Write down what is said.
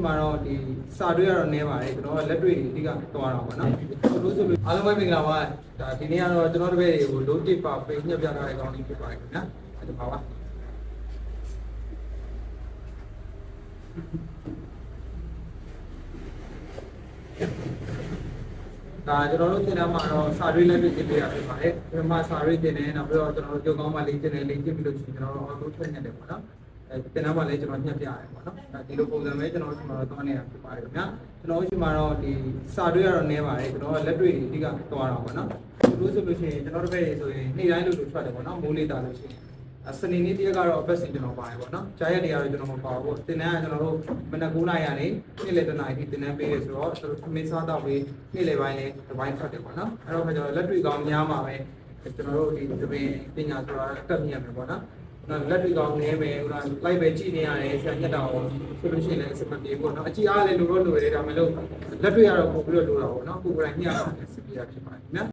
ဒီမှာတော့ဒီစာတွေကတော့နည်းပါတယ်ကျွန်တော်ကလက်တွေ့တွေအဓိကသွားတာပါနော်ကျွန်တော်ဆိုလို့အားလုံးပဲမင်္ဂလာပါဒါဒီနေ့ကတော့ကျွန်တော်တို့ဘက်တွေကို low tip ပါ page ညှပ်ပြထားတဲ့ကောင်းလေးဖြစ်ပါတယ်ခင်ဗျာအဲ့ဒါပါပါဒါကျွန်တော်တို့သင်တန်းမှာတော့စာရေးလက်တွေ့သင်ပေးရဖြစ်ပါတယ်။ဒီမှာစာရေးသင်တယ်နောက်ပြီးတော့ကျွန်တော်တို့ကြောက်ကောင်းမှလေးသင်တယ်လေးသင်ပြီးလို့ရှိရင်ကျွန်တော်တို့အော်တိုထွက်ညက်တယ်ပေါ့နော်။ အဲသင်တန်းမှာလည်းကျွန်တော်ညှက်ပြရတယ်ပေါ့နော်။ဒါဒီလိုပုံစံပဲကျွန်တော်တို့ဒီမှာတော့သွားနေတာဖြစ်ပါတယ်ခင်ဗျာ။ကျွန်တော်တို့ဒီမှာတော့ဒီစာရေးကတော့နည်းပါတယ်ကျွန်တော်ကလက်တွေ့တွေအဓိကသွားတာပေါ့နော်။ဒီလိုဆိုလို့ရှိရင်ကျွန်တော်တို့ဘက်တွေဆိုရင်နေ့တိုင်းလို့လို့ထွက်တယ်ပေါ့နော်။မိုးလေးတာလို့ရှိရင်အစနေနေ့တရက်ကတော့အပတ်စဉ်ကျွန်တော်ပါတယ်ပေါ့နော်။ကြားရက်တွေကတော့ကျွန်တော်မပါဘူး။တင်တန်းကကျွန်တော်တို့မနက်9:00နာရီကနေနေ့လယ်10:00နာရီထိတင်တန်းပေးရဆိုတော့ကျွန်တော်အမေစားတော့ပြီးနေ့လယ်ပိုင်းလေးတစ်ပိုင်းထွက်တယ်ပေါ့နော်။အဲ့တော့ကျွန်တော်လက်တွေ့ကောင်းများမှာပဲကျွန်တော်တို့ဒီသပင်ပညာဆိုတာတက်မြင်မယ်ပေါ့နော်။နော် လက်တွေ့ကောင်းနေမယ်ဟိုလိုက်ပဲကြည့်နေရတယ်ဆရာညက်တာအောင်ဆိုလို့ရှိရင်လည်းစပတီပေါ့နော်အကြည့်အားလည်းလိုတော့လိုရတယ်ဒါမှမဟုတ်လက်တွေ့ရတော့ပို့ပြီးတော့လိုတာပေါ့နော်ကိုယ်ကိုယ်တိုင်ညက်တာလည်းစပီးရဖြစ်ပါတယ်နော်